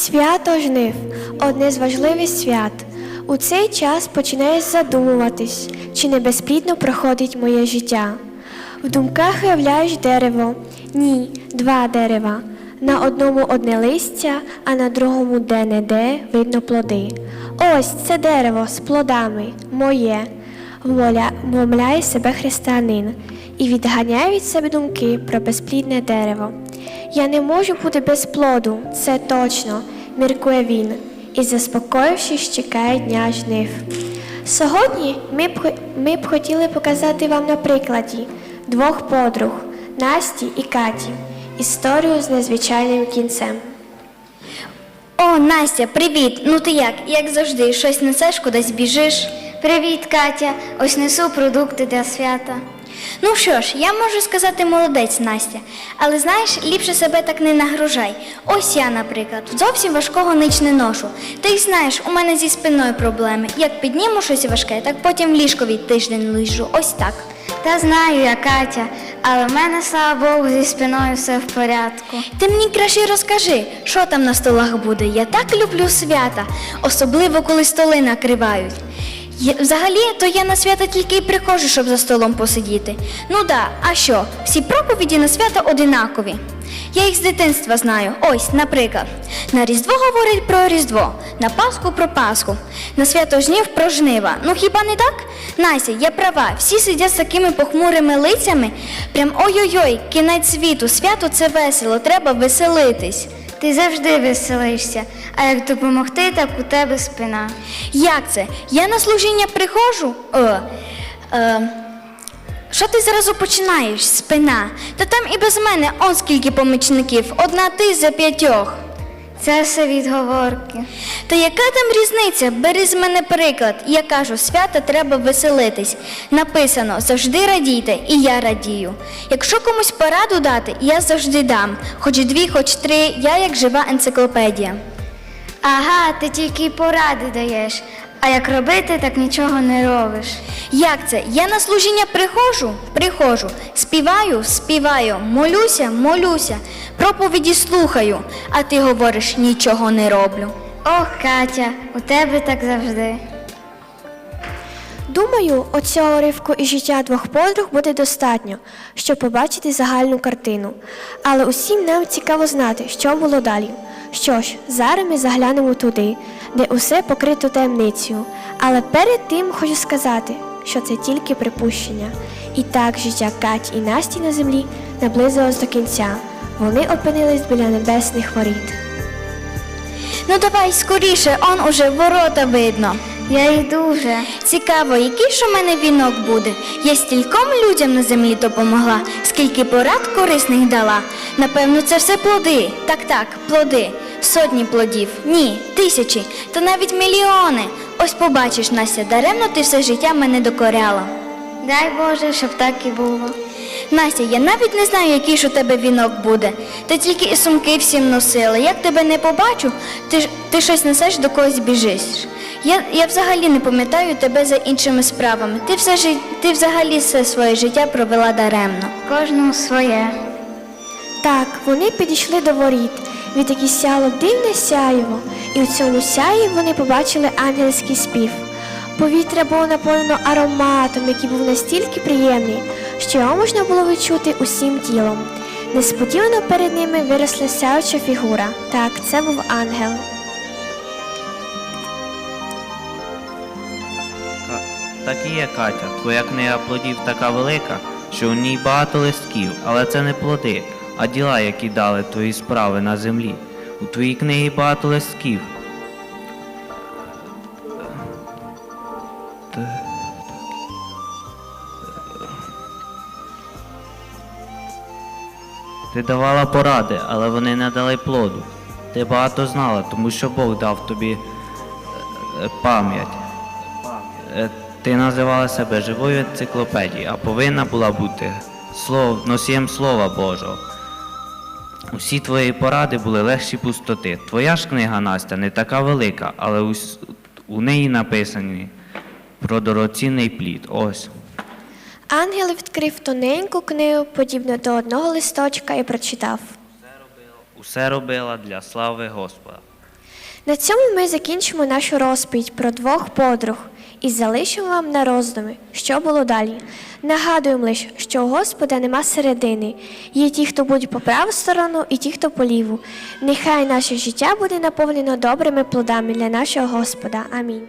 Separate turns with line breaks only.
Свято жнив одне з важливих свят. У цей час починаєш задумуватись, чи не безплідно проходить моє життя. В думках уявляєш дерево, ні, два дерева. На одному одне листя, а на другому де-не-де видно плоди. Ось це дерево з плодами, моє, вмовля- вмовляє себе християнин і відганяє від себе думки про безплідне дерево. Я не можу бути без плоду, це точно, міркує він, і заспокоївшись, чекає дня жнив. Сьогодні ми б, ми б хотіли показати вам на прикладі двох подруг Насті і Каті історію з незвичайним кінцем.
О, Настя, привіт! Ну ти як? Як завжди, щось несеш, кудись біжиш? Привіт, Катя. Ось несу продукти для свята. Ну що ж, я можу сказати молодець, Настя. Але знаєш, ліпше себе так не нагружай. Ось я, наприклад, зовсім важкого нич не ношу. Ти знаєш, у мене зі спиною проблеми. Як підніму щось важке, так потім в ліжкові тиждень лежу. Ось так.
Та знаю я, Катя, але в мене, слава Богу, зі спиною все в порядку.
Ти мені краще розкажи, що там на столах буде. Я так люблю свята, особливо коли столи накривають. Взагалі, то я на свята тільки й приходжу, щоб за столом посидіти. Ну да, а що? Всі проповіді на свята одинакові. Я їх з дитинства знаю. Ось, наприклад, на Різдво говорять про Різдво, на Пасху про Пасху, на свято жнів про жнива. Ну хіба не так? Настя, я права, всі сидять з такими похмурими лицями. Прям ой-ой-ой, кінець світу, свято це весело, треба веселитись.
Ти завжди веселишся, а як допомогти, так у тебе спина.
Як це? Я на служіння приходжу? Е, е, що ти зразу починаєш? Спина. Та там і без мене он скільки помічників, одна ти за п'ятьох.
Це все відговорки.
Та яка там різниця? Бери з мене приклад. Я кажу, свята треба веселитись. Написано завжди радійте, і я радію. Якщо комусь пораду дати, я завжди дам. Хоч дві, хоч три, я як жива енциклопедія.
Ага, ти тільки поради даєш, а як робити, так нічого не робиш.
Як це? Я на служіння приходжу? Приходжу. Співаю, співаю, молюся, молюся, проповіді слухаю, а ти говориш, нічого не роблю.
Ох, Катя, у тебе так завжди.
Думаю, оцього уривку із життя двох подруг буде достатньо, щоб побачити загальну картину. Але усім нам цікаво знати, що було далі. Що ж, зараз ми заглянемо туди, де усе покрито таємницею. Але перед тим хочу сказати, що це тільки припущення. І так життя Каті і Насті на землі наблизилось до кінця. Вони опинились біля небесних воріт.
Ну давай скоріше, он уже ворота видно.
Я йду вже.
Цікаво, який ж у мене вінок буде. Я стільком людям на землі допомогла, скільки порад корисних дала. Напевно, це все плоди. Так, так, плоди. Сотні плодів. Ні, тисячі, та навіть мільйони. Ось побачиш, Настя, даремно ти все життя мене докоряла.
Дай Боже, щоб так і було.
Настя, я навіть не знаю, який ж у тебе вінок буде. Ти тільки і сумки всім носила. Як тебе не побачу, ти, ти щось несеш до когось біжиш. Я, я взагалі не пам'ятаю тебе за іншими справами. Ти, все, жи- ти взагалі все своє життя провела даремно.
Кожному своє.
Так, вони підійшли до воріт, від яких сяло дивне сяєво, і у цьому сяї вони побачили ангельський спів. Повітря було наповнено ароматом, який був настільки приємний, що його можна було відчути усім тілом. Несподівано перед ними виросла сяюча фігура. Так, це був ангел.
Так і є, Катя. Твоя книга плодів така велика, що у ній багато листків, але це не плоди, а діла, які дали твої справи на землі. У твоїй книгі багато листків. Ти давала поради, але вони не дали плоду. Ти багато знала, тому що Бог дав тобі е, е, пам'ять. Ти називала себе живою енциклопедією, а повинна була бути слов, носієм Слова Божого. Усі твої поради були легші пустоти. Твоя ж книга Настя не така велика, але ус- у неї написані про дорогоцінний плід. Ось.
Ангел відкрив тоненьку книгу, подібну до одного листочка, і прочитав.
Усе робила для слави Господа.
На цьому ми закінчимо нашу розповідь про двох подруг і залишимо вам на роздуми, що було далі. Нагадуємо лише, що у Господа нема середини. Є ті, хто будуть по праву сторону, і ті, хто по ліву. Нехай наше життя буде наповнено добрими плодами для нашого Господа. Амінь.